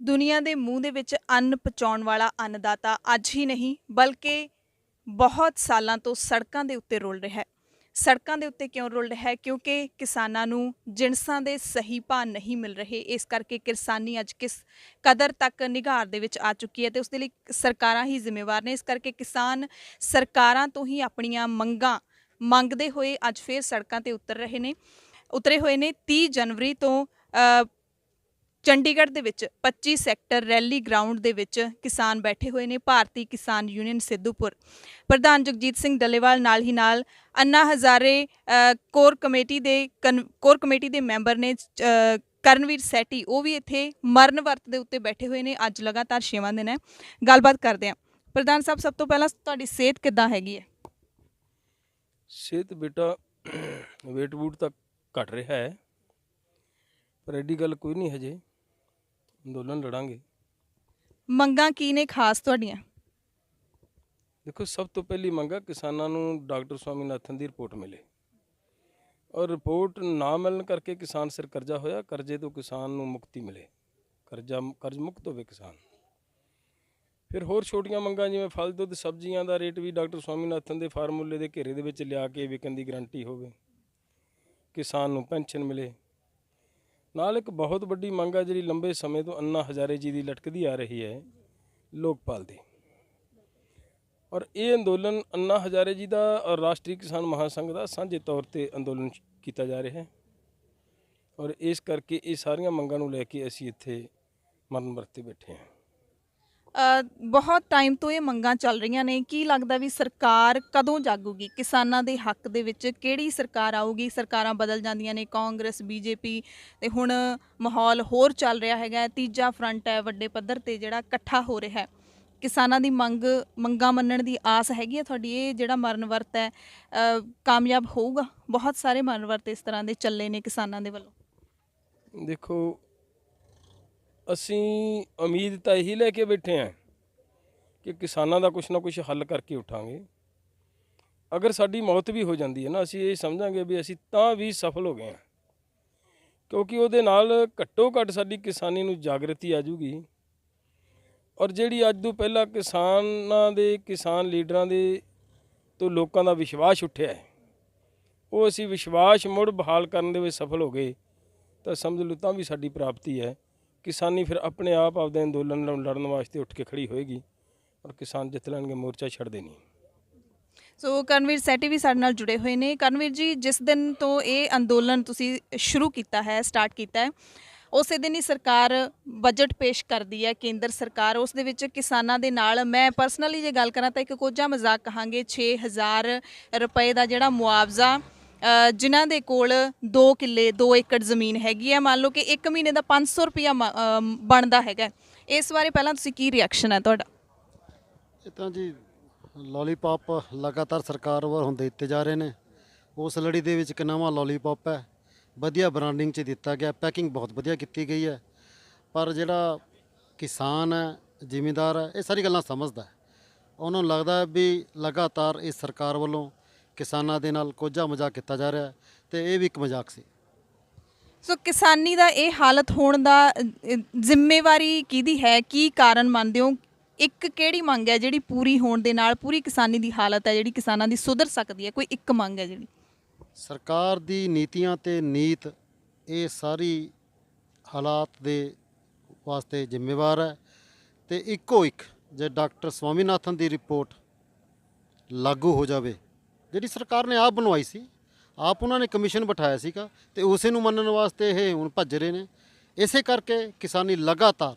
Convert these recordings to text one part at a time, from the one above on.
ਦੁਨੀਆ ਦੇ ਮੂੰਹ ਦੇ ਵਿੱਚ ਅੰਨ ਪਹੁੰਚਾਉਣ ਵਾਲਾ ਅੰਨਦਾਤਾ ਅੱਜ ਹੀ ਨਹੀਂ, ਬਲਕਿ ਬਹੁਤ ਸਾਲਾਂ ਤੋਂ ਸੜਕਾਂ ਦੇ ਉੱਤੇ ਰੁਲ ਰਿਹਾ ਹੈ। ਸੜਕਾਂ ਦੇ ਉੱਤੇ ਕਿਉਂ ਰੁਲ ਰਿਹਾ ਹੈ? ਕਿਉਂਕਿ ਕਿਸਾਨਾਂ ਨੂੰ ਜਿਣਸਾਂ ਦੇ ਸਹੀ ਭਾਅ ਨਹੀਂ ਮਿਲ ਰਹੇ। ਇਸ ਕਰਕੇ ਕਿਸਾਨੀ ਅੱਜ ਕਿਸ ਕਦਰ ਤੱਕ ਨਿਗਾਰ ਦੇ ਵਿੱਚ ਆ ਚੁੱਕੀ ਹੈ ਤੇ ਉਸ ਦੇ ਲਈ ਸਰਕਾਰਾਂ ਹੀ ਜ਼ਿੰਮੇਵਾਰ ਨੇ। ਇਸ ਕਰਕੇ ਕਿਸਾਨ ਸਰਕਾਰਾਂ ਤੋਂ ਹੀ ਆਪਣੀਆਂ ਮੰਗਾਂ ਮੰਗਦੇ ਹੋਏ ਅੱਜ ਫੇਰ ਸੜਕਾਂ ਤੇ ਉਤਰ ਰਹੇ ਨੇ। ਉਤਰੇ ਹੋਏ ਨੇ 30 ਜਨਵਰੀ ਤੋਂ ਚੰਡੀਗੜ੍ਹ ਦੇ ਵਿੱਚ 25 ਸੈਕਟਰ ਰੈਲੀ ਗਰਾਊਂਡ ਦੇ ਵਿੱਚ ਕਿਸਾਨ ਬੈਠੇ ਹੋਏ ਨੇ, ਭਾਰਤੀ ਕਿਸਾਨ ਯੂਨੀਅਨ ਸਿੱਧੂਪੁਰ। ਪ੍ਰਧਾਨ ਜਗਜੀਤ ਸਿੰਘ ਡੱਲੇਵਾਲ ਨਾਲ ਹੀ ਨਾਲ ਅੰਨਾ ਹਜ਼ਾਰੇ ਕੋਰ ਕਮੇਟੀ ਦੇ ਕਨ- ਕੋਰ ਕਮੇਟੀ ਦੇ ਮੈਂਬਰ ਨੇ ਕਰਨਵੀਰ ਸੈਟੀ, ਉਹ ਵੀ ਇੱਥੇ ਮਰਨ ਵਰਤ ਦੇ ਉੱਤੇ ਬੈਠੇ ਹੋਏ ਨੇ, ਅੱਜ ਲਗਾਤਾਰ ਛੇਵਾਂ ਦਿਨ ਹੈ। ਗੱਲਬਾਤ ਕਰਦੇ ਹਾਂ। ਪ੍ਰਧਾਨ ਸਾਹਿਬ, ਸਭ ਤੋਂ ਪਹਿਲਾਂ ਤੁਹਾਡੀ ਸਿਹਤ ਕਿੱਦਾਂ ਹੈਗੀ ਹੈ? ਸਿਹਤ ਬੇਟਾ ਵੇਟ ਵੂਟ ਤਾਂ ਘਟ ਰਿਹਾ ਹੈ, ਪਰ ਐਡੀ ਗੱਲ ਕੋਈ ਨਹੀਂ ਹਜੇ। ਅੰਦੋਲਨ ਲੜਾਂਗੇ। ਮੰਗਾਂ ਕੀ ਨੇ ਖਾਸ ਤੁਹਾਡੀਆਂ? ਦੇਖੋ ਸਭ ਤੋਂ ਪਹਿਲੀ ਮੰਗ ਹੈ ਕਿਸਾਨਾਂ ਨੂੰ ਡਾਕਟਰ ਸਵਾਮੀਨਾਥਨ ਦੀ ਰਿਪੋਰਟ ਮਿਲੇ। ਔਰ ਰਿਪੋਰਟ ਨਾ ਮਿਲਣ ਕਰਕੇ ਕਿਸਾਨ ਸਿਰ ਕਰਜ਼ਾ ਹੋਇਆ ਕਰਜ਼ੇ ਤੋਂ ਕਿਸਾਨ ਨੂੰ ਮੁਕਤੀ ਮਿਲੇ। ਕਰਜ਼ਾ ਕਰਜ਼ ਮੁਕਤ ਹੋਵੇ ਕਿਸਾਨ। ਫਿਰ ਹੋਰ ਛੋਟੀਆਂ ਮੰਗਾਂ ਜਿਵੇਂ ਫਲ ਦੁੱਧ ਸਬਜ਼ੀਆਂ ਦਾ ਰੇਟ ਵੀ ਡਾਕਟਰ ਸਵਾਮੀਨਾਥਨ ਦੇ ਫਾਰਮੂਲੇ ਦੇ ਘੇਰੇ ਦੇ ਵਿੱਚ ਲਿਆ ਕੇ ਵਿਕਣ ਦੀ ਗਾਰੰਟੀ ਹੋਵੇ। ਕਿਸਾਨ ਨੂੰ ਪੈਨਸ਼ਨ ਮਿਲੇ। ਨਾਲ ਇੱਕ ਬਹੁਤ ਵੱਡੀ ਮੰਗ ਆ ਜਿਹੜੀ ਲੰਬੇ ਸਮੇਂ ਤੋਂ ਅੰਨਾ ਹਜ਼ਾਰੇ ਜੀ ਦੀ ਲਟਕਦੀ ਆ ਰਹੀ ਹੈ, ਲੋਕਪਾਲ ਦੀ। ਔਰ ਇਹ ਅੰਦੋਲਨ ਅੰਨਾ ਹਜ਼ਾਰੇ ਜੀ ਦਾ ਔਰ ਰਾਸ਼ਟਰੀ ਕਿਸਾਨ ਮਹਾਸੰਘ ਦਾ ਸਾਂਝੇ ਤੌਰ ਤੇ ਅੰਦੋਲਨ ਕੀਤਾ ਜਾ ਰਿਹਾ ਹੈ। ਔਰ ਇਸ ਕਰਕੇ ਇਹ ਸਾਰੀਆਂ ਮੰਗਾਂ ਨੂੰ ਲੈ ਕੇ ਅਸੀਂ ਇੱਥੇ ਮਰਨ ਵਰਤੇ ਬੈਠੇ ਹਾਂ। ਬਹੁਤ ਟਾਈਮ ਤੋਂ ਇਹ ਮੰਗਾਂ ਚੱਲ ਰਹੀਆਂ ਨੇ। ਕੀ ਲੱਗਦਾ ਵੀ ਸਰਕਾਰ ਕਦੋਂ ਜਾਗੂਗੀ? ਕਿਸਾਨਾਂ ਦੇ ਹੱਕ ਦੇ ਵਿੱਚ ਕਿਹੜੀ ਸਰਕਾਰ ਆਊਗੀ? ਸਰਕਾਰਾਂ ਬਦਲ ਜਾਂਦੀਆਂ ਨੇ, ਕਾਂਗਰਸ, ਬੀਜੇਪੀ ਤੇ ਹੁਣ ਮਾਹੌਲ ਹੋਰ ਚੱਲ ਰਿਹਾ ਹੈਗਾ ਤੀਜਾ ਫਰੰਟ ਹੈ, ਵੱਡੇ ਪੱਧਰ ਤੇ ਜਿਹੜਾ ਇਕੱਠਾ ਹੋ ਰਿਹਾ ਹੈ। ਕਿਸਾਨਾਂ ਦੀ ਮੰਗ, ਮੰਗਾਂ ਮੰਨਣ ਦੀ ਆਸ ਹੈਗੀ ਹੈ ਤੁਹਾਡੀ? ਇਹ ਜਿਹੜਾ ਮਰਨ ਵਰਤ ਹੈ ਕਾਮਯਾਬ ਹੋਊਗਾ? ਬਹੁਤ ਸਾਰੇ ਮਰਨ ਵਰਤ ਇਸ ਤਰ੍ਹਾਂ ਦੇ ਚੱਲੇ ਨੇ ਕਿਸਾਨਾਂ ਦੇ ਵੱਲੋਂ। ਦੇਖੋ ਅਸੀਂ ਉਮੀਦ ਤਾਂ ਇਹੀ ਲੈ ਕੇ ਬੈਠੇ ਹਾਂ ਕਿ ਕਿਸਾਨਾਂ ਦਾ ਕੁਛ ਨਾ ਕੁਛ ਹੱਲ ਕਰਕੇ ਉਠਾਂਗੇ। ਅਗਰ ਸਾਡੀ ਮੌਤ ਵੀ ਹੋ ਜਾਂਦੀ ਹੈ ਨਾ, ਅਸੀਂ ਇਹ ਸਮਝਾਂਗੇ ਵੀ ਅਸੀਂ ਤਾਂ ਵੀ ਸਫਲ ਹੋ ਗਏ ਹਾਂ। ਕਿਉਂਕਿ ਉਹਦੇ ਨਾਲ ਘੱਟੋ ਘੱਟ ਸਾਡੀ ਕਿਸਾਨੀ ਨੂੰ ਜਾਗਰਤੀ ਆ ਜੂਗੀ। ਔਰ ਜਿਹੜੀ ਅੱਜ ਤੋਂ ਪਹਿਲਾਂ ਕਿਸਾਨਾਂ ਦੇ, ਕਿਸਾਨ ਲੀਡਰਾਂ ਦੇ ਤੋਂ ਲੋਕਾਂ ਦਾ ਵਿਸ਼ਵਾਸ ਉੱਠਿਆ ਹੈ, ਉਹ ਅਸੀਂ ਵਿਸ਼ਵਾਸ ਮੁੜ ਬਹਾਲ ਕਰਨ ਦੇ ਵਿੱਚ ਸਫਲ ਹੋ ਗਏ, ਤਾਂ ਸਮਝ ਲਓ ਤਾਂ ਵੀ ਸਾਡੀ ਪ੍ਰਾਪਤੀ ਹੈ। ਕਿਸਾਨੀ ਫਿਰ ਆਪਣੇ ਆਪ ਆਪਦੇ ਅੰਦੋਲਨ ਨਾਲ ਲੜਨ ਵਾਸਤੇ ਉੱਠ ਕੇ ਖੜੀ ਹੋਏਗੀ ਔਰ ਕਿਸਾਨ ਜਿੱਤ ਲੈਣਗੇ, ਮੋਰਚਾ ਛੱਡਦੇ ਨਹੀਂ। ਸੋ ਕਰਨਵੀਰ ਸੈਟੀ ਵੀ ਸਾਡੇ ਨਾਲ ਜੁੜੇ ਹੋਏ ਨੇ। ਕਰਨਵੀਰ ਜੀ, ਜਿਸ ਦਿਨ ਤੋਂ ਇਹ ਅੰਦੋਲਨ ਤੁਸੀਂ ਸ਼ੁਰੂ ਕੀਤਾ ਹੈ, ਸਟਾਰਟ ਕੀਤਾ ਹੈ, ਉਸੇ ਦਿਨ ਹੀ ਸਰਕਾਰ ਬਜਟ ਪੇਸ਼ ਕਰਦੀ ਹੈ, ਕੇਂਦਰ ਸਰਕਾਰ। ਉਸ ਦੇ ਵਿੱਚ ਕਿਸਾਨਾਂ ਦੇ ਨਾਲ ਮੈਂ ਪਰਸਨਲੀ ਜੇ ਗੱਲ ਕਰਾਂ ਤਾਂ ਇੱਕ ਕੋਝਾ ਮਜ਼ਾਕ ਕਹਾਂਗੇ 6000 ਰੁਪਏ ਦਾ ਜਿਹੜਾ ਮੁਆਵਜ਼ਾ ਜਿਨ੍ਹਾਂ ਦੇ ਕੋਲ 2 ਕਿੱਲੇ 2 ਏਕੜ ਜ਼ਮੀਨ ਹੈਗੀ ਹੈ, ਮੰਨ ਲਓ ਕਿ 1 ਮਹੀਨੇ ਦਾ 500 ਰੁਪਿਆ ਮ- ਬਣਦਾ ਹੈਗਾ ਇਸ ਬਾਰੇ ਪਹਿਲਾਂ ਤੁਸੀਂ ਕੀ ਰਿਐਕਸ਼ਨ ਹੈ ਤੁਹਾਡਾ? ਇਹ ਤਾਂ ਜੀ ਲੋਲੀਪੌਪ ਲਗਾਤਾਰ ਸਰਕਾਰ ਵੱਲੋਂ ਹੁਣ ਦਿੱਤੇ ਜਾ ਰਹੇ ਨੇ। ਉਸ ਲੜੀ ਦੇ ਵਿੱਚ ਇੱਕ ਨਵਾਂ ਲੋਲੀਪੌਪ ਹੈ। ਵਧੀਆ ਬ੍ਰਾਂਡਿੰਗ 'ਚ ਦਿੱਤਾ ਗਿਆ ਪੈਕਿੰਗ ਬਹੁਤ ਵਧੀਆ ਕੀਤੀ ਗਈ ਹੈ। ਪਰ ਜਿਹੜਾ ਕਿਸਾਨ ਹੈ, ਜ਼ਿਮੀਂਦਾਰ ਹੈ, ਇਹ ਸਾਰੀ ਗੱਲਾਂ ਸਮਝਦਾ ਉਹਨਾਂ ਨੂੰ ਲੱਗਦਾ ਵੀ ਲਗਾਤਾਰ ਇਸ ਸਰਕਾਰ ਵੱਲੋਂ ਕਿਸਾਨਾਂ ਦੇ ਨਾਲ ਕੋਝਾ ਮਜ਼ਾਕ ਕੀਤਾ ਜਾ ਰਿਹਾ ਹੈ ਤੇ ਇਹ ਵੀ ਇੱਕ ਮਜ਼ਾਕ ਸੀ। ਸੋ ਕਿਸਾਨੀ ਦਾ ਇਹ ਹਾਲਤ ਹੋਣ ਦਾ ਅ, ਜ਼ਿੰਮੇਵਾਰੀ ਕਿਹਦੀ ਹੈ? ਕੀ ਕਾਰਨ ਮੰਨਦੇ ਹੋ? ਇੱਕ ਕਿਹੜੀ ਮੰਗ ਹੈ ਜਿਹੜੀ ਪੂਰੀ ਹੋਣ ਦੇ ਨਾਲ ਪੂਰੀ ਕਿਸਾਨੀ ਦੀ ਹਾਲਤ ਹੈ ਜਿਹੜੀ ਕਿਸਾਨਾਂ ਦੀ ਸੁਧਰ ਸਕਦੀ ਹੈ? ਕੋਈ ਇੱਕ ਮੰਗ ਹੈ ਜਿਹੜੀ? ਸਰਕਾਰ ਦੀ ਨੀਤੀਆਂ ਤੇ ਨੀਤ ਇਹ ਸਾਰੀ ਹਾਲਾਤ ਦੇ ਵਾਸਤੇ ਜ਼ਿੰਮੇਵਾਰ ਹੈ ਤੇ ਇੱਕੋ ਇੱਕ ਜੇ ਡਾਕਟਰ ਸਵਾਮੀਨਾਥਨ ਦੀ ਰਿਪੋਰਟ ਲਾਗੂ ਹੋ ਜਾਵੇ ਜਿਹੜੀ ਸਰਕਾਰ ਨੇ ਆਪ ਬਣਵਾਈ ਸੀ ਆਪ ਉਹਨਾਂ ਨੇ ਕਮਿਸ਼ਨ ਬਿਠਾਇਆ ਸੀਗਾ ਤੇ ਉਸੇ ਨੂੰ ਮੰਨਣ ਵਾਸਤੇ ਇਹ ਹੁਣ ਭੱਜ ਰਹੇ ਨੇ। ਇਸੇ ਕਰਕੇ ਕਿਸਾਨੀ ਲਗਾਤਾਰ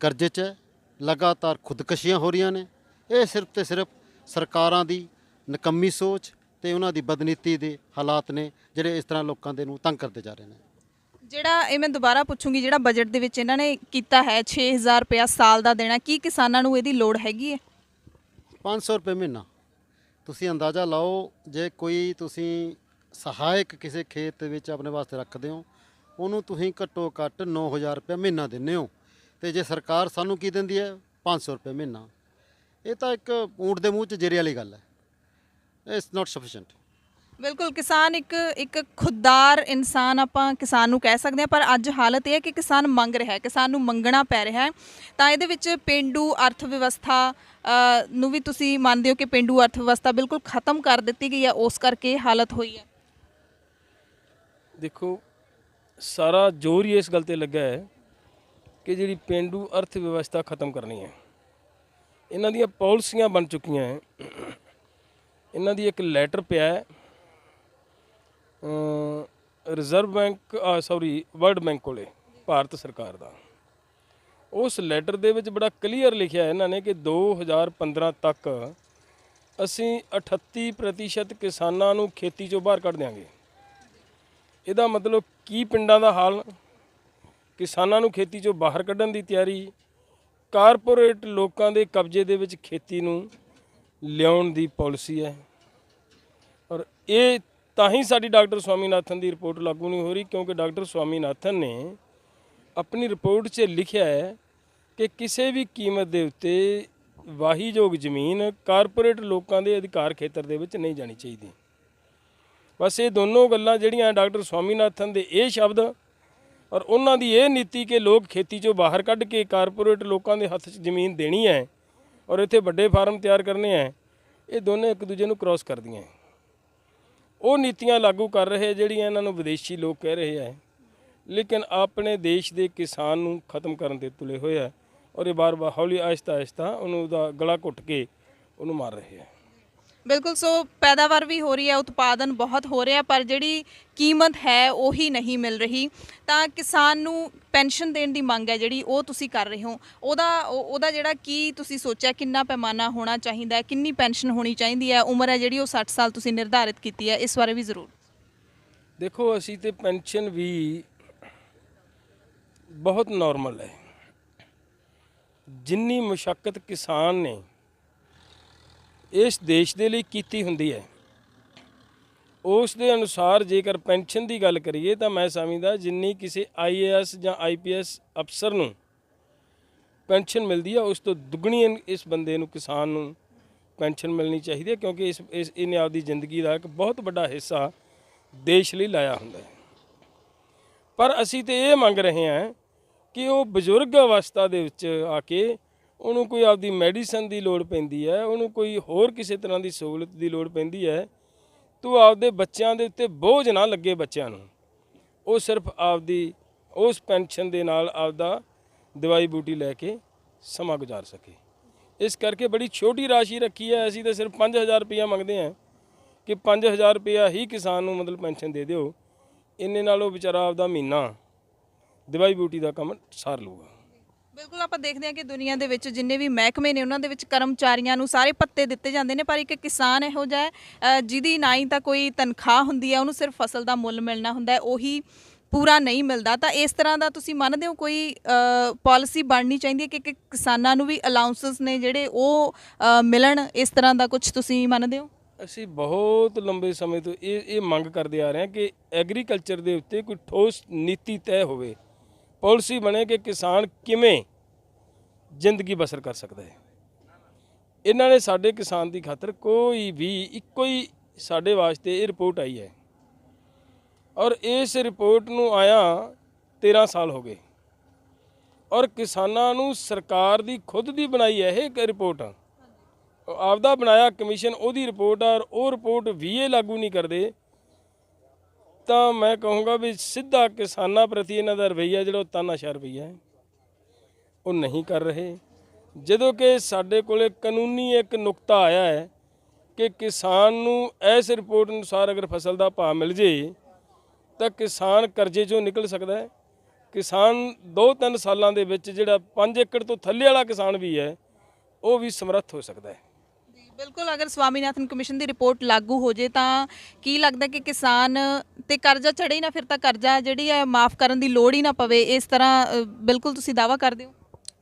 ਕਰਜ਼ੇ 'ਚ ਹੈ ਲਗਾਤਾਰ ਖੁਦਕਸ਼ੀਆਂ ਹੋ ਰਹੀਆਂ ਨੇ। ਇਹ ਸਿਰਫ ਤੇ ਸਿਰਫ ਸਰਕਾਰਾਂ ਦੀ ਨਕੰਮੀ ਸੋਚ ਤੇ ਉਹਨਾਂ ਦੀ ਬਦਨੀਤੀ ਦੇ ਹਾਲਾਤ ਨੇ ਜਿਹੜੇ ਇਸ ਤਰ੍ਹਾਂ ਲੋਕਾਂ ਦੇ ਨੂੰ ਤੰਗ ਕਰਦੇ ਜਾ ਰਹੇ ਨੇ। ਜਿਹੜਾ ਇਹ ਮੈਂ ਦੁਬਾਰਾ ਪੁੱਛੂੰਗੀ ਜਿਹੜਾ ਬਜਟ ਦੇ ਵਿੱਚ ਇਹਨਾਂ ਨੇ ਕੀਤਾ ਹੈ 6000 ਰੁਪਇਆ ਸਾਲ ਦਾ ਦੇਣਾ ਕੀ ਕਿਸਾਨਾਂ ਨੂੰ ਇਹਦੀ ਲੋੜ ਹੈਗੀ ਹੈ? 500 ਰੁਪਏ ਮਹੀਨਾ। ਤੁਸੀਂ ਅੰਦਾਜ਼ਾ ਲਾਓ ਜੇ ਕੋਈ ਤੁਸੀਂ ਸਹਾਇਕ ਕਿਸੇ ਖੇਤ ਦੇ ਵਿੱਚ ਆਪਣੇ ਵਾਸਤੇ ਰੱਖਦੇ ਹੋ, ਉਹਨੂੰ ਤੁਸੀਂ ਘੱਟੋ ਘੱਟ 9000 ਰੁਪਏ ਮਹੀਨਾ ਦਿੰਦੇ ਹੋ। ਤੇ ਜੇ ਸਰਕਾਰ ਸਾਨੂੰ ਕੀ ਦਿੰਦੀ ਹੈ? 500 ਰੁਪਏ ਮਹੀਨਾ। ਇਹ ਤਾਂ ਇੱਕ ਊਂਟ ਦੇ ਮੂੰਹ 'ਚ ਜੇਰੇ ਵਾਲੀ ਗੱਲ ਹੈ। ਇਟਸ ਨਾਟ ਸਫੀਸ਼ੀਐਂਟ ਬਿਲਕੁਲ, ਕਿਸਾਨ ਇੱਕ ਇੱਕ ਖੁਦਦਾਰ ਇਨਸਾਨ ਆਪਾਂ ਕਿਸਾਨ ਨੂੰ ਕਹਿ ਸਕਦੇ ਹਾਂ, ਪਰ ਅੱਜ ਹਾਲਤ ਇਹ ਹੈ ਕਿ ਕਿਸਾਨ ਮੰਗ ਰਿਹਾ ਹੈ, ਕਿਸਾਨ ਨੂੰ ਮੰਗਣਾ ਪੈ ਰਿਹਾ ਹੈ। ਤਾਂ ਇਹਦੇ ਵਿੱਚ ਪਿੰਡੂ ਅਰਥ ਵਿਵਸਥਾ ਨੂੰ ਵੀ ਤੁਸੀਂ ਮੰਨਦੇ ਹੋ ਕਿ ਪਿੰਡੂ ਅਰਥ ਵਿਵਸਥਾ ਬਿਲਕੁਲ ਖਤਮ ਕਰ ਦਿੱਤੀ ਗਈ ਹੈ, ਉਸ ਕਰਕੇ ਹਾਲਤ ਹੋਈ ਹੈ। ਦੇਖੋ, ਸਾਰਾ ਜ਼ੋਰ ਹੀ ਇਸ ਗੱਲ ਤੇ ਲੱਗਾ ਹੈ ਕਿ ਜਿਹੜੀ ਪਿੰਡੂ ਅਰਥ ਵਿਵਸਥਾ ਖਤਮ ਕਰਨੀ ਹੈ, ਇਹਨਾਂ ਦੀਆਂ ਪਾਲਿਸੀਆਂ ਬਣ ਚੁੱਕੀਆਂ ਹੈ। ਇਹਨਾਂ ਦੀ ਇੱਕ ਲੈਟਰ ਪਿਆ ਹੈ Reserve Bank sorry World Bank ਕੋਲੇ, ਭਾਰਤ ਸਰਕਾਰ ਦਾ। ਉਸ ਲੈਟਰ ਦੇ ਵਿੱਚ ਬੜਾ ਕਲੀਅਰ ਲਿਖਿਆ ਇਹਨਾਂ ਨੇ ਕਿ 2015 ਤੱਕ ਅਸੀਂ 38% ਕਿਸਾਨਾਂ ਨੂੰ ਖੇਤੀ ਚੋਂ ਬਾਹਰ ਕੱਢ ਦਿਆਂਗੇ। ਇਹਦਾ ਮਤਲਬ ਕੀ ਪਿੰਡਾਂ ਦਾ ਹਾਲ? ਕਿਸਾਨਾਂ ਨੂੰ ਖੇਤੀ ਚੋਂ ਬਾਹਰ ਕੱਢਣ ਦੀ ਤਿਆਰੀ, ਕਾਰਪੋਰੇਟ ਲੋਕਾਂ ਦੇ ਕਬਜ਼ੇ ਦੇ ਵਿੱਚ ਖੇਤੀ ਨੂੰ ਲਿਆਉਣ ਦੀ ਪਾਲਿਸੀ ਹੈ। ਔਰ ਇਹ ਤਾਂ ਹੀ ਸਾਡੀ ਡਾਕਟਰ ਸਵਾਮੀਨਾਥਨ ਦੀ ਰਿਪੋਰਟ ਲਾਗੂ ਨਹੀਂ ਹੋ ਰਹੀ, ਕਿਉਂਕਿ ਡਾਕਟਰ ਸਵਾਮੀਨਾਥਨ ਨੇ ਆਪਣੀ ਰਿਪੋਰਟ 'ਚ ਲਿਖਿਆ ਹੈ ਕਿ ਕਿਸੇ ਵੀ ਕੀਮਤ ਦੇ ਉੱਤੇ ਵਾਹੀਯੋਗ ਜ਼ਮੀਨ ਕਾਰਪੋਰੇਟ ਲੋਕਾਂ ਦੇ ਅਧਿਕਾਰ ਖੇਤਰ ਦੇ ਵਿੱਚ ਨਹੀਂ ਜਾਣੀ ਚਾਹੀਦੀ। ਬਸ ਇਹ ਦੋਨੋਂ ਗੱਲਾਂ ਜਿਹੜੀਆਂ ਡਾਕਟਰ ਸਵਾਮੀਨਾਥਨ ਦੇ ਇਹ ਸ਼ਬਦ ਔਰ ਉਹਨਾਂ ਦੀ ਇਹ ਨੀਤੀ ਕਿ ਲੋਕ ਖੇਤੀ ਚੋਂ ਬਾਹਰ ਕੱਢ ਕੇ ਕਾਰਪੋਰੇਟ ਲੋਕਾਂ ਦੇ ਹੱਥ 'ਚ ਜ਼ਮੀਨ ਦੇਣੀ ਹੈ ਔਰ ਇੱਥੇ ਵੱਡੇ ਫਾਰਮ ਤਿਆਰ ਕਰਨੇ ਹੈ, ਇਹ ਦੋਨੇ ਇੱਕ ਦੂਜੇ ਨੂੰ ਕ੍ਰਾਸ ਕਰਦੀਆਂ ਹੈ। ਉਹ ਨੀਤੀਆਂ ਲਾਗੂ ਕਰ ਰਹੇ ਜਿਹੜੀਆਂ ਇਹਨਾਂ ਨੂੰ ਵਿਦੇਸ਼ੀ ਲੋਕ ਕਹਿ ਰਹੇ ਹੈ ਲੇਕਿਨ ਆਪਣੇ ਦੇਸ਼ ਦੇ ਕਿਸਾਨ ਨੂੰ ਖਤਮ ਕਰਨ ਦੇ ਤੁਲੇ ਹੋਏ ਹੈ ਔਰ ਇਹ ਬਾਰ-ਬਾਰ ਹੌਲੀ ਆਹਿਸਤਾ ਆਹਿਸਤਾ ਉਹਨੂੰ ਉਹਦਾ ਗਲਾ ਘੁੱਟ ਕੇ ਉਹਨੂੰ ਮਾਰ ਰਹੇ ਹੈ ਬਿਲਕੁਲ, ਸੋ ਪੈਦਾਵਾਰ ਵੀ ਹੋ ਰਹੀ ਹੈ, ਉਤਪਾਦਨ ਬਹੁਤ ਹੋ ਰਿਹਾ, ਪਰ ਜਿਹੜੀ ਕੀਮਤ ਹੈ, ਉਹੀ ਨਹੀਂ ਮਿਲ ਰਹੀ। ਤਾਂ ਕਿਸਾਨ ਨੂੰ ਪੈਨਸ਼ਨ ਦੇਣ ਦੀ ਮੰਗ ਹੈ, ਜਿਹੜੀ ਉਹ ਤੁਸੀਂ ਕਰ ਰਹੇ ਹੋ। ਉਹਦਾ, ਉਹ- ਉਹਦਾ ਜਿਹੜਾ ਕੀ ਤੁਸੀਂ ਸੋਚਿਆ, ਕਿੰਨਾ ਪੈਮਾਨਾ ਹੋਣਾ ਚਾਹੀਦਾ ਹੈ, ਕਿੰਨੀ ਪੈਨਸ਼ਨ ਹੋਣੀ ਚਾਹੀਦੀ ਹੈ, ਉਮਰ ਹੈ ਜਿਹੜੀ ਉਹ 60 ਸਾਲ ਤੁਸੀਂ ਨਿਰਧਾਰਿਤ ਕੀਤੀ ਹੈ, ਇਸ ਬਾਰੇ ਵੀ ਜ਼ਰੂਰ। ਦੇਖੋ, ਅਸੀਂ ਤੇ ਪੈਨਸ਼ਨ ਵੀ ਬਹੁਤ ਨਾਰਮਲ ਹੈ। ਜਿੰਨੀ ਮੁਸ਼ਕਲ ਕਿਸਾਨ ਨੇ ਇਸ ਦੇਸ਼ ਦੇ ਲਈ ਕੀਤੀ ਹੁੰਦੀ ਹੈ। ਉਸ ਦੇ ਅਨੁਸਾਰ ਜੇਕਰ ਪੈਨਸ਼ਨ ਦੀ ਗੱਲ ਕਰੀਏ ਤਾਂ ਮੈਂ ਸਮਝਦਾ ਜਿੰਨੀ ਕਿਸੇ ਆਈਏਐਸ ਜਾਂ ਆਈਪੀਐਸ ਅਫਸਰ ਨੂੰ ਪੈਨਸ਼ਨ ਮਿਲਦੀ ਹੈ, ਉਸ ਤੋਂ ਦੁੱਗਣੀ ਇਸ ਬੰਦੇ ਨੂੰ ਕਿਸਾਨ ਨੂੰ ਪੈਨਸ਼ਨ ਮਿਲਣੀ ਚਾਹੀਦੀ ਹੈ ਕਿਉਂਕਿ ਇਸ ਇਸ, ਇਹਨੇ ਆਪਦੀ ਜ਼ਿੰਦਗੀ ਦਾ ਇੱਕ ਬਹੁਤ ਵੱਡਾ ਹਿੱਸਾ ਦੇਸ਼ ਲਈ ਲਾਇਆ ਹੁੰਦਾ ਹੈ। ਪਰ ਅਸੀਂ ਤੇ ਇਹ ਮੰਗ ਰਹੇ ਹਾਂ ਕਿ ਉਹ ਬਜ਼ੁਰਗ ਅਵਸਥਾ ਦੇ ਵਿੱਚ ਆ ਕੇ ਉਹਨੂੰ ਕੋਈ ਆਪਦੀ ਮੈਡੀਸਨ ਦੀ ਲੋੜ ਪੈਂਦੀ ਹੈ, ਉਹਨੂੰ ਕੋਈ ਹੋਰ ਕਿਸੇ ਤਰ੍ਹਾਂ ਦੀ ਸਹੂਲਤ ਦੀ ਲੋੜ ਪੈਂਦੀ ਹੈ, ਤੂੰ ਆਪਦੇ ਬੱਚਿਆਂ ਦੇ ਉੱਤੇ ਬੋਝ ਨਾ ਲੱਗੇ ਬੱਚਿਆਂ ਨੂੰ। ਉਹ ਸਿਰਫ ਆਪਦੀ, ਉਸ ਪੈਨਸ਼ਨ ਦੇ ਨਾਲ ਆਪਦਾ ਦਵਾਈ ਬੂਟੀ ਲੈ ਕੇ ਸਮਾਂ ਗੁਜ਼ਾਰ ਸਕੇ। ਇਸ ਕਰਕੇ ਬੜੀ ਛੋਟੀ ਰਾਸ਼ੀ ਰੱਖੀ ਹੈ, ਅਸੀਂ ਤਾਂ ਸਿਰਫ 5000 ਰੁਪਇਆ ਮੰਗਦੇ ਹਾਂ ਕਿ 5000 ਰੁਪਇਆ ਹੀ ਕਿਸਾਨ ਨੂੰ ਮਤਲਬ ਪੈਨਸ਼ਨ ਦੇ ਦਿਓ। ਇੰਨੇ ਨਾਲ ਉਹ ਵਿਚਾਰਾ ਆਪਦਾ ਮਹੀਨਾ ਦਵਾਈ ਬੂਟੀ ਦਾ ਕੰਮ ਸਾਰ ਲੂਗਾ ਬਿਲਕੁਲ ਆਪਾਂ ਦੇਖਦੇ ਹਾਂ ਕਿ ਦੁਨੀਆ ਦੇ ਵਿੱਚ ਜਿੰਨੇ ਵੀ ਮਹਿਕਮੇ ਨੇ ਉਹਨਾਂ ਦੇ ਵਿੱਚ ਕਰਮਚਾਰੀਆਂ ਨੂੰ ਸਾਰੇ ਪੱਤੇ ਦਿੱਤੇ ਜਾਂਦੇ ਨੇ ਪਰ ਇੱਕ ਕਿਸਾਨ ਇਹੋ ਜਿਹਾ ਹੈ ਅ, ਜਿਹਦੀ ਨਾ ਹੀ ਤਾਂ ਕੋਈ ਤਨਖਾਹ ਹੁੰਦੀ ਹੈ ਉਹਨੂੰ ਸਿਰਫ ਫਸਲ ਦਾ ਮੁੱਲ ਮਿਲਣਾ ਹੁੰਦਾ ਹੈ ਉਹੀ ਪੂਰਾ ਨਹੀਂ ਮਿਲਦਾ। ਤਾਂ ਇਸ ਤਰ੍ਹਾਂ ਦਾ ਤੁਸੀਂ ਮੰਨਦੇ ਹੋ ਕੋਈ ਪਾਲਿਸੀ ਬਣਨੀ ਚਾਹੀਦੀ ਹੈ ਕਿ ਕਿ ਕਿਸਾਨਾਂ ਨੂੰ ਵੀ ਅਲਾਉਂਸਸ ਨੇ ਜਿਹੜੇ ਉਹ ਅ, ਮਿਲਣ? ਇਸ ਤਰ੍ਹਾਂ ਦਾ ਕੁਝ ਤੁਸੀਂ ਮੰਨਦੇ ਹੋ? ਅਸੀਂ ਬਹੁਤ ਲੰਬੇ ਸਮੇਂ ਤੋਂ ਇਹ ਇਹ ਮੰਗ ਕਰਦੇ ਆ ਰਹੇ ਹਾਂ ਕਿ ਐਗਰੀਕਲਚਰ ਦੇ ਉੱਤੇ ਕੋਈ ਠੋਸ ਨੀਤੀ ਤੈਅ ਹੋਵੇ। ਪਾਲਿਸੀ ਬਣੇ ਕਿ ਕਿਸਾਨ ਕਿਵੇਂ ਜ਼ਿੰਦਗੀ ਬਸਰ ਕਰ ਸਕਦਾ ਹੈ। ਇਹਨਾਂ ਨੇ ਸਾਡੇ ਕਿਸਾਨ ਦੀ ਖਾਤਰ ਕੋਈ ਵੀ, ਇੱਕੋ ਹੀ ਸਾਡੇ ਵਾਸਤੇ ਇਹ ਰਿਪੋਰਟ ਆਈ ਹੈ। ਔਰ ਇਸ ਰਿਪੋਰਟ ਨੂੰ ਆਇਆ 13 ਸਾਲ ਹੋ ਗਏ। ਔਰ ਕਿਸਾਨਾਂ ਨੂੰ ਸਰਕਾਰ ਦੀ ਖੁਦ ਦੀ ਬਣਾਈ ਹੈ ਇਹ ਰਿਪੋਰਟ। ਆਪਦਾ ਬਣਾਇਆ ਕਮਿਸ਼ਨ, ਉਹਦੀ ਰਿਪੋਰਟ ਆ ਔਰ ਉਹ ਰਿਪੋਰਟ ਵੀ ਇਹ ਲਾਗੂ ਨਹੀਂ ਕਰਦੇ ਤਾਂ ਮੈਂ ਕਹੂੰਗਾ ਵੀ ਸਿੱਧਾ ਕਿਸਾਨਾਂ ਪ੍ਰਤੀ ਇਹਨਾਂ ਦਾ ਰਵੱਈਆ ਜਿਹੜਾ ਉਹ ਤਾਨਾਸ਼ਾਹ ਰਵੱਈਆ ਹੈ। ਉਹ ਨਹੀਂ ਕਰ ਰਹੇ। ਜਦੋਂ ਕਿ ਸਾਡੇ ਕੋਲੇ ਕਾਨੂੰਨੀ ਇੱਕ ਨੁਕਤਾ ਆਇਆ ਹੈ ਕਿ ਕਿਸਾਨ ਨੂੰ ਇਸ ਰਿਪੋਰਟ ਅਨੁਸਾਰ ਅਗਰ ਫਸਲ ਦਾ ਭਾਅ ਮਿਲ ਜੇ, ਤਾਂ ਕਿਸਾਨ ਕਰਜ਼ੇ ਚੋਂ ਨਿਕਲ ਸਕਦਾ ਹੈ। ਕਿਸਾਨ 2-3 ਸਾਲਾਂ ਦੇ ਵਿੱਚ ਜਿਹੜਾ 5 ਏਕੜ ਤੋਂ ਥੱਲੇ ਵਾਲਾ ਕਿਸਾਨ ਵੀ ਹੈ, ਉਹ ਵੀ ਸਮਰੱਥ ਹੋ ਸਕਦਾ ਹੈ। ਬਿਲਕੁਲ, ਅਗਰ ਸਵਾਮੀਨਾਥਨ ਕਮਿਸ਼ਨ ਦੀ ਰਿਪੋਰਟ ਲਾਗੂ ਹੋ ਜੇ ਤਾਂ ਕੀ ਲੱਗਦਾ ਕਿ ਕਿਸਾਨ ਤੇ ਕਰਜ਼ਾ ਚੜੇ ਹੀ ਨਾ ਫਿਰ ਤਾਂ ਕਰਜ਼ਾ ਜਿਹੜੀ ਹੈ ਮਾਫ ਕਰਨ ਦੀ ਲੋੜ ਹੀ ਨਾ ਪਵੇ, ਇਸ ਤਰ੍ਹਾਂ ਬਿਲਕੁਲ ਤੁਸੀਂ ਦਾਵਾ ਕਰਦੇ ਹੋ?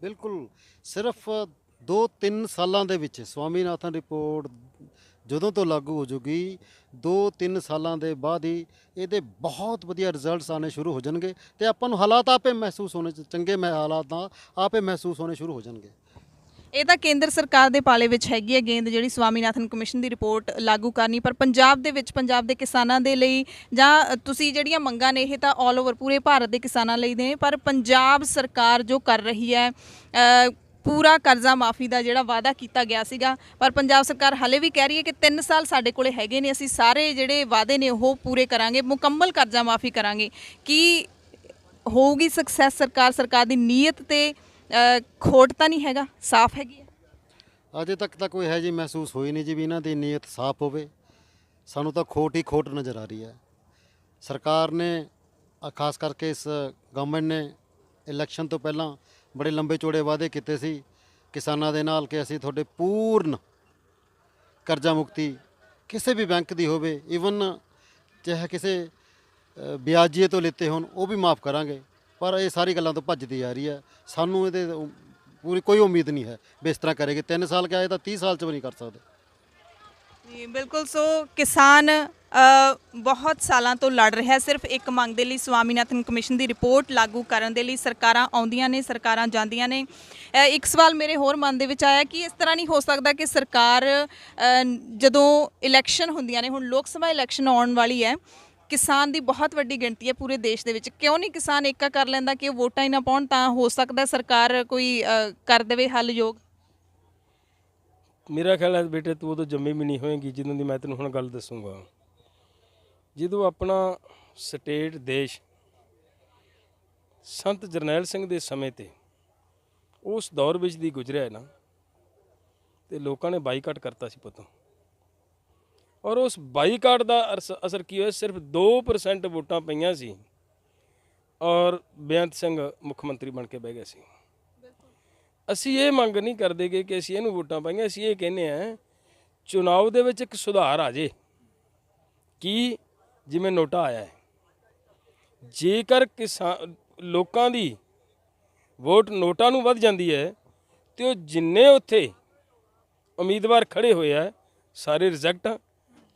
ਬਿਲਕੁਲ, ਸਿਰਫ 2-3 ਸਾਲਾਂ ਦੇ ਵਿੱਚ ਸਵਾਮੀਨਾਥਨ ਰਿਪੋਰਟ ਜਦੋਂ ਤੋਂ ਲਾਗੂ ਹੋ ਜੂਗੀ 2-3 ਸਾਲਾਂ ਦੇ ਬਾਅਦ ਹੀ ਇਹਦੇ ਬਹੁਤ ਵਧੀਆ ਰਿਜ਼ਲਟਸ ਆਣੇ ਸ਼ੁਰੂ ਹੋ ਜਾਣਗੇ ਤੇ ਆਪਾਂ ਨੂੰ ਹਾਲਾਤ ਆਪੇ ਮਹਿਸੂਸ ਹੋਣੇ ਚ- ਚੰਗੇ ਮੈਂ ਹਾਲਾਤ ਆਪੇ ਮਹਿਸੂਸ ਹੋਣੇ ਸ਼ੁਰੂ ਹੋ ਜਾਣਗੇ। ਇਹ ਤਾਂ ਕੇਂਦਰ ਸਰਕਾਰ ਦੇ ਪਾਲੇ ਵਿੱਚ ਹੈਗੀ ਹੈ ਗੇਂਦ ਜਿਹੜੀ ਸਵਾਮੀਨਾਥਨ ਕਮਿਸ਼ਨ ਦੀ ਰਿਪੋਰਟ ਲਾਗੂ ਕਰਨੀ, ਪਰ ਪੰਜਾਬ ਦੇ ਵਿੱਚ, ਪੰਜਾਬ ਦੇ ਕਿਸਾਨਾਂ ਦੇ ਲਈ ਜਾਂ ਤੁਸੀਂ ਜਿਹੜੀਆਂ ਮੰਗਾਂ ਨੇ ਇਹ ਤਾਂ 올 ਓਵਰ ਪੂਰੇ ਭਾਰਤ ਦੇ ਕਿਸਾਨਾਂ ਲਈ ਨੇ, ਪਰ ਪੰਜਾਬ ਸਰਕਾਰ ਜੋ ਕਰ ਰਹੀ ਹੈ ਪੂਰਾ ਕਰਜ਼ਾ ਮਾਫੀ ਦਾ ਜਿਹੜਾ ਵਾਅਦਾ ਕੀਤਾ ਗਿਆ ਸੀਗਾ, ਪਰ ਪੰਜਾਬ ਸਰਕਾਰ ਹਲੇ ਵੀ ਕਹਿ ਰਹੀ ਹੈ ਕਿ 3 ਸਾਲ ਸਾਡੇ ਕੋਲੇ ਹੈਗੇ ਨੇ, ਅਸੀਂ ਸਾਰੇ ਜਿਹੜੇ ਵਾਅਦੇ ਨੇ ਉਹ ਪੂਰੇ ਕਰਾਂਗੇ, ਮੁਕੰਮਲ ਕਰਜ਼ਾ ਮਾਫੀ ਕਰਾਂਗੇ। ਕੀ ਹੋਊਗੀ ਸਕਸੈਸ ਸਰਕਾਰ ਸਰਕਾਰ ਦੀ ਨੀਅਤ ਤੇ ਖੋਟ ਤਾਂ ਨਹੀਂ ਹੈਗਾ ਸਾਫ਼ ਹੈਗੀ ਹੈ। ਅਜੇ ਤੱਕ ਤਾਂ ਕੋਈ ਹੈ ਜੀ ਮਹਿਸੂਸ ਹੋਈ ਨਹੀਂ ਜੀ ਵੀ ਇਹਨਾਂ ਦੀ ਨੀਅਤ ਸਾਫ਼ ਹੋਵੇ। ਸਾਨੂੰ ਤਾਂ ਖੋਟ ਹੀ ਖੋਟ ਨਜ਼ਰ ਆ ਰਹੀ ਹੈ। ਸਰਕਾਰ ਨੇ ਖਾਸ ਕਰਕੇ ਇਸ ਗਵਰਨਮੈਂਟ ਨੇ ਇਲੈਕਸ਼ਨ ਤੋਂ ਪਹਿਲਾਂ ਬੜੇ ਲੰਬੇ ਚੌੜੇ ਵਾਅਦੇ ਕੀਤੇ ਸੀ ਕਿਸਾਨਾਂ ਦੇ ਨਾਲ ਕਿ ਅਸੀਂ ਤੁਹਾਡੇ ਪੂਰਨ ਕਰਜ਼ਾ ਮੁਕਤੀ ਕਿਸੇ ਵੀ ਬੈਂਕ ਦੀ ਹੋਵੇ ਇਵਨ ਚਾਹੇ ਕਿਸੇ ਅ, ਵਿਆਜੀਏ ਤੋਂ ਲਿੱਤੇ ਹੋਣ ਉਹ ਵੀ ਮਾਫ ਕਰਾਂਗੇ। ਪਰ ਇਹ ਸਾਰੀ ਗੱਲਾਂ ਤੋਂ ਭੱਜਦੀ ਆ ਰਹੀ ਹੈ ਸਾਨੂੰ ਇਹਦੇ ਪੂਰੀ ਕੋਈ ਉਮੀਦ ਨਹੀਂ ਹੈ ਵੀ ਇਸ ਤਰ੍ਹਾਂ ਕਰੇਗੀ। 3 ਸਾਲ ਕਿਹਾ ਇਹ ਤਾਂ 30 ਸਾਲ ਚ ਵੀ ਨਹੀਂ ਕਰ ਸਕਦੇ। ਜੀ, ਬਿਲਕੁਲ। ਸੋ ਕਿਸਾਨ ਬਹੁਤ ਸਾਲਾਂ ਤੋਂ ਲੜ ਰਿਹਾ, ਸਿਰਫ ਇੱਕ ਮੰਗ ਦੇ ਲਈ ਸਵਾਮੀਨਾਥਨ ਕਮਿਸ਼ਨ ਦੀ ਰਿਪੋਰਟ ਲਾਗੂ ਕਰਨ ਦੇ ਲਈ ਸਰਕਾਰਾਂ ਆਉਂਦੀਆਂ ਨੇ, ਸਰਕਾਰਾਂ ਜਾਂਦੀਆਂ ਨੇ। ਇੱਕ ਸਵਾਲ ਮੇਰੇ ਹੋਰ ਮਨ ਦੇ ਵਿੱਚ ਆਇਆ ਕਿ ਇਸ ਤਰ੍ਹਾਂ ਨਹੀਂ ਹੋ ਸਕਦਾ ਕਿ ਸਰਕਾਰ ਜਦੋਂ ਇਲੈਕਸ਼ਨ ਹੁੰਦੀਆਂ ਨੇ, ਹੁਣ ਲੋਕ ਸਭਾ ਇਲੈਕਸ਼ਨ ਆਉਣ ਵਾਲੀ ਹੈ ਕਿਸਾਨ ਦੀ ਬਹੁਤ ਵੱਡੀ ਗਿਣਤੀ ਹੈ ਪੂਰੇ ਦੇਸ਼ ਦੇ ਵਿੱਚ। ਕਿਉਂ ਨਹੀਂ ਕਿਸਾਨ ਏਕਾ ਕਰ ਲੈਂਦਾ ਕਿ ਉਹ ਵੋਟਾਂ ਹੀ ਨਾ ਪਾਉਣ ਤਾਂ ਹੋ ਸਕਦਾ ਸਰਕਾਰ ਕੋਈ ਅ, ਕਰ ਦੇਵੇ ਹੱਲ ਯੋਗ? ਮੇਰਾ ਖਿਆਲ ਹੈ ਬੇਟੇ ਤੂੰ ਉਦੋਂ ਜੰਮੀ ਵੀ ਨਹੀਂ ਹੋਏਗੀ ਜਦੋਂ ਦੀ ਮੈਂ ਤੈਨੂੰ ਹੁਣ ਗੱਲ ਦੱਸੂਗਾ। ਜਦੋਂ ਆਪਣਾ ਸਟੇਟ ਦੇਸ਼ ਸੰਤ ਜਰਨੈਲ ਸਿੰਘ ਦੇ ਸਮੇਂ ਤੇ ਉਸ ਦੌਰ ਵਿੱਚ ਦੀ ਗੁਜ਼ਰਿਆ ਹੈ ਨਾ ਤੇ ਲੋਕਾਂ ਨੇ ਬਾਈਕਾਟ ਕਰਤਾ ਸੀ ਪੁੱਤ। ਔਰ ਉਸ ਬਾਈਕਾਟ ਦਾ ਅਰਸ- ਅਸਰ ਕੀ ਹੋਇਆ? ਸਿਰਫ 2% ਵੋਟਾਂ ਪਈਆਂ ਸੀ ਔਰ ਬੇਅੰਤ ਸਿੰਘ ਮੁੱਖ ਮੰਤਰੀ ਬਣ ਕੇ ਬਹਿ ਗਏ ਸੀ। ਅਸੀਂ ਇਹ ਮੰਗ ਨਹੀਂ ਕਰਦੇਗੇ ਕਿ ਅਸੀਂ ਇਹਨੂੰ ਵੋਟਾਂ ਪਾਈਆਂ, ਅਸੀਂ ਇਹ ਕਹਿੰਦੇ ਆ ਚੁਣਾਵ ਦੇ ਵਿੱਚ ਇੱਕ ਸੁਧਾਰ ਆ ਜੇ। ਕੀ ਜਿਵੇਂ ਨੋਟਾ ਆਇਆ ਹੈ। ਜੇਕਰ ਕਿਸਾਨ, ਲੋਕਾਂ ਦੀ ਵੋਟ ਨੋਟਾਂ ਨੂੰ ਵੱਧ ਜਾਂਦੀ ਹੈ, ਤੇ ਉਹ ਜਿੰਨੇ ਉੱਥੇ ਉਮੀਦਵਾਰ ਖੜੇ ਹੋਏ ਆ, ਸਾਰੇ ਰਿਜੈਕਟ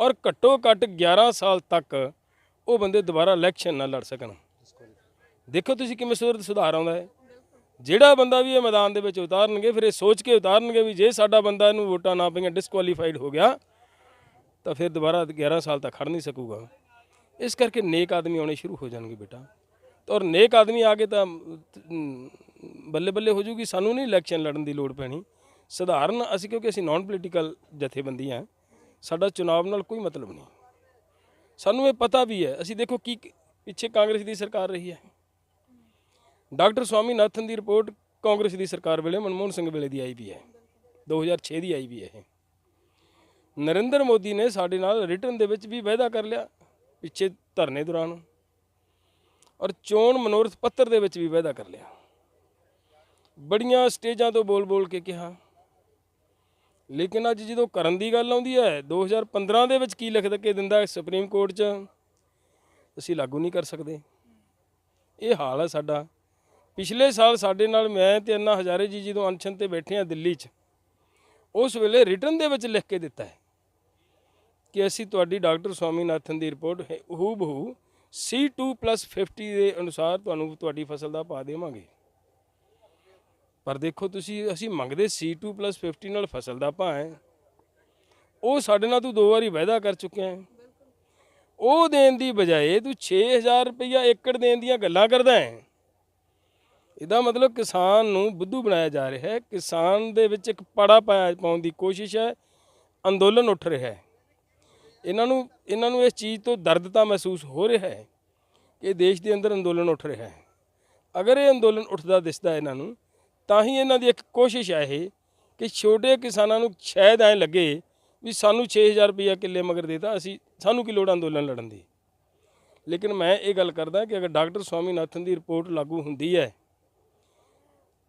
ਔਰ ਘੱਟੋ ਘੱਟ 11 ਸਾਲ ਤੱਕ ਉਹ ਬੰਦੇ ਦੁਬਾਰਾ ਇਲੈਕਸ਼ਨ ਨਾ ਲੜ ਸਕਣ। ਦੇਖੋ ਤੁਸੀਂ ਕਿਵੇਂ ਸੂਰਤ ਸੁਧਾਰ ਆਉਂਦਾ ਹੈ। ਜਿਹੜਾ ਬੰਦਾ ਵੀ ਇਹ ਮੈਦਾਨ ਦੇ ਵਿੱਚ ਉਤਾਰਨਗੇ, ਫਿਰ ਇਹ ਸੋਚ ਕੇ ਉਤਾਰਨਗੇ ਵੀ ਜੇ ਸਾਡਾ ਬੰਦਾ ਇਹਨੂੰ ਵੋਟਾਂ ਨਾ ਪਈਆਂ ਡਿਸਕੁਆਲੀਫਾਈਡ ਹੋ ਗਿਆ, ਤਾਂ ਫਿਰ ਦੁਬਾਰਾ 11 ਸਾਲ ਤੱਕ ਖੜ ਨਹੀਂ ਸਕੂਗਾ। ਇਸ ਕਰਕੇ ਨੇਕ ਆਦਮੀ ਆਉਣੇ ਸ਼ੁਰੂ ਹੋ ਜਾਣਗੇ ਬੇਟਾ। ਔਰ ਨੇਕ ਆਦਮੀ ਆ ਕੇ ਤਾਂ ਬੱਲੇ ਬੱਲੇ ਹੋ ਜੂਗੀ। ਸਾਨੂੰ ਨਹੀਂ ਇਲੈਕਸ਼ਨ ਲੜਨ ਦੀ ਲੋੜ ਪੈਣੀ। ਸਧਾਰਨ ਅਸੀਂ ਕਿਉਂਕਿ ਅਸੀਂ ਨਾਨ ਪੋਲੀਟੀਕਲ ਜਥੇਬੰਦੀ ਹਾਂ। ਸਾਡਾ ਚੁਣਾਵ ਨਾਲ ਕੋਈ ਮਤਲਬ ਨਹੀਂ। ਸਾਨੂੰ ਇਹ ਪਤਾ ਵੀ ਹੈ, ਅਸੀਂ ਦੇਖੋ ਕੀ ਪਿੱਛੇ ਕਾਂਗਰਸ ਦੀ ਸਰਕਾਰ ਰਹੀ ਹੈ। ਡਾਕਟਰ ਸਵਾਮੀਨਾਥਨ ਦੀ ਰਿਪੋਰਟ ਕਾਂਗਰਸ ਦੀ ਸਰਕਾਰ ਵੇਲੇ, ਮਨਮੋਹਨ ਸਿੰਘ ਵੇਲੇ ਦੀ ਆਈ ਵੀ ਹੈ। 2006 ਦੀ ਆਈ ਵੀ ਹੈ ਇਹ। ਨਰਿੰਦਰ ਮੋਦੀ ਨੇ ਸਾਡੇ ਨਾਲ ਰਿਟਰਨ ਦੇ ਵਿੱਚ ਵੀ ਵਾਅਦਾ ਕਰ ਲਿਆ ਪਿੱਛੇ ਧਰਨੇ ਦੌਰਾਨ। ਔਰ ਚੋਣ ਮਨੋਰਥ ਪੱਤਰ ਦੇ ਵਿੱਚ ਵੀ ਵਾਅਦਾ ਕਰ ਲਿਆ। ਬੜੀਆਂ ਸਟੇਜਾਂ ਤੋਂ ਬੋਲ-ਬੋਲ ਕੇ ਕਿਹਾ। ਲੇਕਿਨ ਅੱਜ ਜਦੋਂ ਕਰਨ ਦੀ ਗੱਲ ਆਉਂਦੀ ਹੈ 2015 ਦੇ ਵਿੱਚ ਕੀ ਲਿਖ ਕੇ ਦਿੰਦਾ ਹੈ ਸੁਪਰੀਮ ਕੋਰਟ 'ਚ ਅਸੀਂ ਲਾਗੂ ਨਹੀਂ ਕਰ ਸਕਦੇ ਇਹ ਹਾਲ ਹੈ ਸਾਡਾ ਪਿਛਲੇ ਸਾਲ ਸਾਡੇ ਨਾਲ ਮੈਂ ਤੇ ਅੰਨਾ ਹਜ਼ਾਰੇ ਜੀ ਜਦੋਂ ਅਨਸ਼ਨ ਤੇ ਬੈਠੇ ਆ ਦਿੱਲੀ 'ਚ ਉਸ ਵੇਲੇ ਰਿਟਰਨ ਦੇ ਵਿੱਚ ਲਿਖ ਕੇ ਦਿੱਤਾ ਹੈ ਕਿ ਅਸੀਂ ਤੁਹਾਡੀ ਡਾਕਟਰ ਸਵਾਮੀਨਾਥਨ ਦੀ ਰਿਪੋਰਟ ਹੂ ਬਹੂ C2+50 ਦੇ ਅਨੁਸਾਰ ਤੁਹਾਨੂੰ ਤੁਹਾਡੀ ਫਸਲ ਦਾ ਪਾ ਦੇਵਾਂਗੇ ਪਰ ਦੇਖੋ ਤੁਸੀਂ, ਅਸੀਂ ਮੰਗਦੇ C2+50 ਨਾਲ ਫਸਲ ਦਾ ਭਾਅ ਹੈ। ਉਹ ਸਾਡੇ ਨਾਲ ਤੂੰ ਦੋ ਵਾਰੀ ਵਾਅਦਾ ਕਰ ਚੁੱਕਿਆ ਹੈ। ਉਹ ਦੇਣ ਦੀ ਬਜਾਏ ਤੂੰ 6000 ਰੁਪਇਆ ਏਕੜ ਦੇਣ ਦੀਆਂ ਗੱਲਾਂ ਕਰਦਾ ਹੈ। ਇਹਦਾ ਮਤਲਬ ਕਿਸਾਨ ਨੂੰ ਬੁੱਧੂ ਬਣਾਇਆ ਜਾ ਰਿਹਾ ਹੈ। ਕਿਸਾਨ ਦੇ ਵਿੱਚ ਇੱਕ ਪੜਾ ਪਾਇਆ ਪਾਉਣ ਦੀ ਕੋਸ਼ਿਸ਼ ਹੈ। ਅੰਦੋਲਨ ਉੱਠ ਰਿਹਾ ਹੈ। ਇਹਨਾਂ ਨੂੰ ਇਹਨਾਂ ਨੂੰ ਇਸ ਚੀਜ਼ ਤੋਂ ਦਰਦ ਤਾਂ ਮਹਿਸੂਸ ਹੋ ਰਿਹਾ ਹੈ ਕਿ ਦੇਸ਼ ਦੇ ਅੰਦਰ ਅੰਦੋਲਨ ਉੱਠ ਰਿਹਾ ਹੈ। ਅਗਰ ਇਹ ਅੰਦੋਲਨ ਉੱਠਦਾ ਦਿਸਦਾ ਇਹਨਾਂ ਨੂੰ ਤਾਂ ਹੀ ਇਹਨਾਂ ਦੀ ਇੱਕ ਕੋਸ਼ਿਸ਼ ਹੈ ਇਹ ਕਿ ਛੋਟੇ ਕਿਸਾਨਾਂ ਨੂੰ ਸ਼ਾਇਦ ਐ ਲੱਗੇ ਵੀ ਸਾਨੂੰ 6000 ਰੁਪਇਆ ਕਿੱਲੇ ਮਗਰ ਦੇਤਾ ਅਸੀਂ ਸਾਨੂੰ ਕੀ ਲੋੜ ਅੰਦੋਲਨ ਲੜਨ ਦੀ? ਲੇਕਿਨ ਮੈਂ ਇਹ ਗੱਲ ਕਰਦਾ ਕਿ ਅਗਰ ਡਾਕਟਰ ਸਵਾਮੀਨਾਥਨ ਦੀ ਰਿਪੋਰਟ ਲਾਗੂ ਹੁੰਦੀ ਹੈ,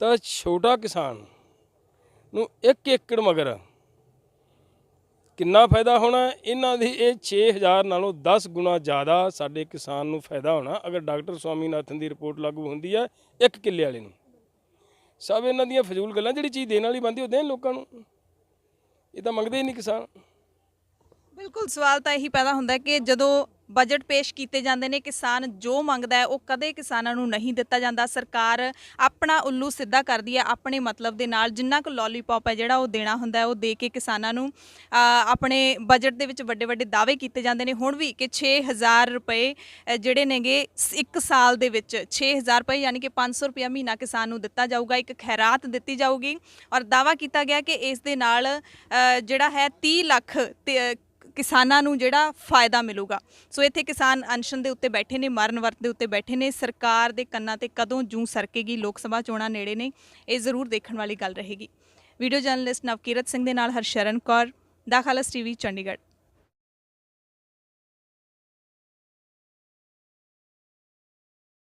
ਤਾਂ ਛੋਟਾ ਕਿਸਾਨ ਨੂੰ 1 ਏਕੜ ਮਗਰ ਕਿੰਨਾ ਫਾਇਦਾ ਹੋਣਾ? ਇਹਨਾਂ ਦੀ ਇਹ 6000 ਨਾਲੋਂ 10 ਗੁਣਾ ਜ਼ਿਆਦਾ ਸਾਡੇ ਕਿਸਾਨ ਨੂੰ ਫਾਇਦਾ ਹੋਣਾ ਅਗਰ ਡਾਕਟਰ ਸਵਾਮੀਨਾਥਨ ਦੀ ਰਿਪੋਰਟ ਲਾਗੂ ਹੁੰਦੀ ਹੈ ਇੱਕ ਕਿੱਲੇ ਵਾਲੇ ਨੂੰ। ਸਭ ਇਹਨਾਂ ਦੀਆਂ ਫਜ਼ੂਲ ਗੱਲਾਂ ਜਿਹੜੀ ਚੀਜ਼ ਦੇਣ ਵਾਲੀ ਬੰਦੀ ਉਹ ਦੇਣ ਲੋਕਾਂ ਨੂੰ। ਇਹ ਤਾਂ ਮੰਗਦੇ ਹੀ ਨਹੀਂ ਕਿਸਾਨ। ਬਿਲਕੁਲ, ਸਵਾਲ ਤਾਂ ਇਹੀ ਪੈਦਾ ਹੁੰਦਾ ਕਿ ਜਦੋਂ ਬਜਟ ਪੇਸ਼ ਕੀਤੇ ਜਾਂਦੇ ਨੇ ਕਿਸਾਨ ਜੋ ਮੰਗਦਾ ਹੈ ਉਹ ਕਦੇ ਕਿਸਾਨਾਂ ਨੂੰ ਨਹੀਂ ਦਿੱਤਾ ਜਾਂਦਾ। ਸਰਕਾਰ ਆਪਣਾ ਉੱਲੂ ਸਿੱਧਾ ਕਰਦੀ ਹੈ ਆਪਣੇ ਮਤਲਬ ਦੇ ਨਾਲ। ਜਿੰਨਾ ਕੁ ਲੋਲੀਪੌਪ ਹੈ ਜਿਹੜਾ ਉਹ ਦੇਣਾ ਹੁੰਦਾ ਹੈ ਉਹ ਦੇ ਕੇ ਕਿਸਾਨਾਂ ਨੂੰ ਆਪਣੇ ਬਜਟ ਦੇ ਵਿੱਚ ਵੱਡੇ ਵੱਡੇ ਦਾਅਵੇ ਕੀਤੇ ਜਾਂਦੇ ਨੇ। ਹੁਣ ਵੀ ਕਿ 6000 ਰੁਪਏ ਜਿਹੜੇ ਨੇਗੇ ਸ- ਇੱਕ ਸਾਲ ਦੇ ਵਿੱਚ 6000 ਰੁਪਏ ਯਾਨੀ ਕਿ 500 ਰੁਪਏ ਮਹੀਨਾ ਕਿਸਾਨ ਨੂੰ ਦਿੱਤਾ ਜਾਊਗਾ ਇੱਕ ਖੈਰਾਤ ਦਿੱਤੀ ਜਾਊਗੀ। ਔਰ ਦਾਵਾ ਕੀਤਾ ਗਿਆ ਕਿ ਇਸ ਦੇ ਨਾਲ ਜਿਹੜਾ ਹੈ 30 ਲੱਖ ਤੇ, ਕਿਸਾਨਾਂ ਨੂੰ ਜਿਹੜਾ ਫਾਇਦਾ ਮਿਲੂਗਾ। ਸੋ ਇੱਥੇ ਕਿਸਾਨ ਅਨਸ਼ਨ ਦੇ ਉੱਤੇ ਬੈਠੇ ਨੇ, ਮਰਨ ਵਰਤ ਦੇ ਉੱਤੇ ਬੈਠੇ ਨੇ। ਸਰਕਾਰ ਦੇ ਕੰਨਾਂ ਤੇ ਕਦੋਂ ਜੂੰ ਸਰਕੇਗੀ, ਲੋਕ ਸਭਾ ਚੋਣਾਂ ਨੇੜੇ ਨੇ, ਇਹ ਜ਼ਰੂਰ ਦੇਖਣ ਵਾਲੀ ਗੱਲ ਰਹੇਗੀ। ਵੀਡੀਓ ਜਰਨਲਿਸਟ ਨਵਕੀਰਤ ਸਿੰਘ ਦੇ ਨਾਲ ਹਰਸ਼ਰਨ ਕੌਰ, ਦਾ ਖਾਲਸ ਟੀਵੀ, ਚੰਡੀਗੜ੍ਹ।